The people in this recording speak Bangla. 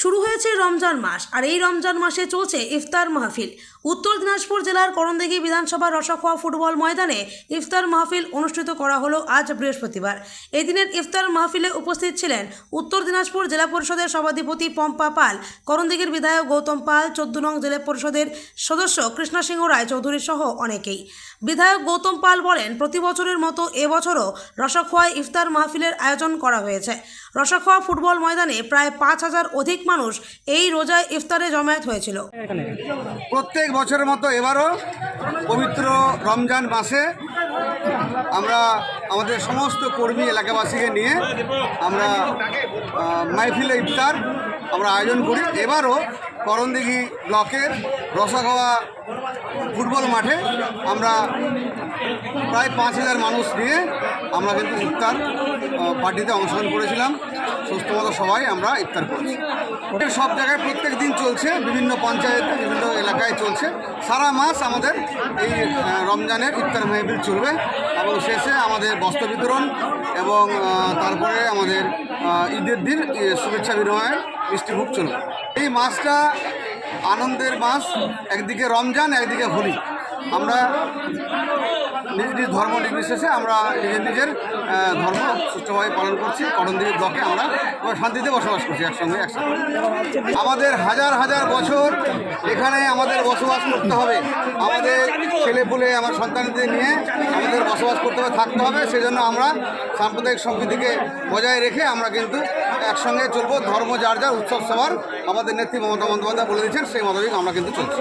শুরু হয়েছে রমজান মাস, আর এই রমজান মাসে চলছে ইফতার মাহফিল। উত্তর দিনাজপুর জেলার করণদিঘি বিধানসভার রসাখোয়া ফুটবল ময়দানে ইফতার মাহফিল অনুষ্ঠিত করা হলো আজ বৃহস্পতিবার। এই দিনের ইফতার মাহফিলে উপস্থিত ছিলেন উত্তর দিনাজপুর জেলা পরিষদের সভাধিপতি পম্পা পাল, করণদিঘির বিধায়ক গৌতম পাল, চোদ্দ নং জেলা পরিষদের সদস্য কৃষ্ণা সিংহ রায় চৌধুরী সহ অনেকেই। বিধায়ক গৌতম পাল বলেন, প্রতি বছরের মতো এবছরও রসাখোয়ায় ইফতার মাহফিলের আয়োজন করা হয়েছে। রসাখোয়া ফুটবল ময়দানে প্রায় পাঁচ হাজার অধিক মানুষ এই রোজায় ইফতারে জমায়েত হয়েছিল। প্রত্যেক বছরের মতো এবারও পবিত্র রমজান মাসে আমরা আমাদের সমস্ত কর্মী এলাকাবাসীকে নিয়ে আমরা মাহফিলে ইফতার আমরা আয়োজন করি। এবারও করণদিঘি ব্লকের রসাগাওয়া ফুটবল মাঠে আমরা প্রায় পাঁচ হাজার মানুষ নিয়ে আমরা কিন্তু ইফতার পার্টিতে অংশগ্রহণ করেছিলাম। সুস্থ মতো সবাই আমরা ইফতার করেছি। এর সব জায়গায় প্রত্যেক দিন চলছে, বিভিন্ন পঞ্চায়েতে, বিভিন্ন এলাকায় চলছে। সারা মাস আমাদের এই রমজানের ইফতার মেহফিল চলবে এবং শেষে আমাদের বস্ত্র বিতরণ এবং তারপরে আমাদের ঈদের দিন শুভেচ্ছা বিনিময়ে মিষ্টিভোগ চলবে। এই মাসটা আনন্দের মাস, একদিকে রমজান, একদিকে হোলি। আমরা নিজ নিজ ধর্ম নির্বিশেষে আমরা নিজের নিজের ধর্ম সুষ্ঠুভাবে পালন করছি। করণদিঘি ব্লকে আমরা শান্তিতে বসবাস করছি একসঙ্গে, একসাথে। আমাদের হাজার হাজার বছর এখানে আমাদের বসবাস করতে হবে। আমাদের ছেলেপুলে আমার সন্তানদের নিয়ে আমাদের বসবাস করতে হবে, থাকতে হবে। সেজন্য আমরা সাম্প্রদায়িক সম্প্রীতিকে বজায় রেখে আমরা কিন্তু একসঙ্গে চলবো। ধর্ম যার যার উৎসব সবার আমাদের নেত্রী মমতা বন্দ্যোপাধ্যায় বলে দিচ্ছেন সেই মোতাবেক আমরা কিন্তু চলছি।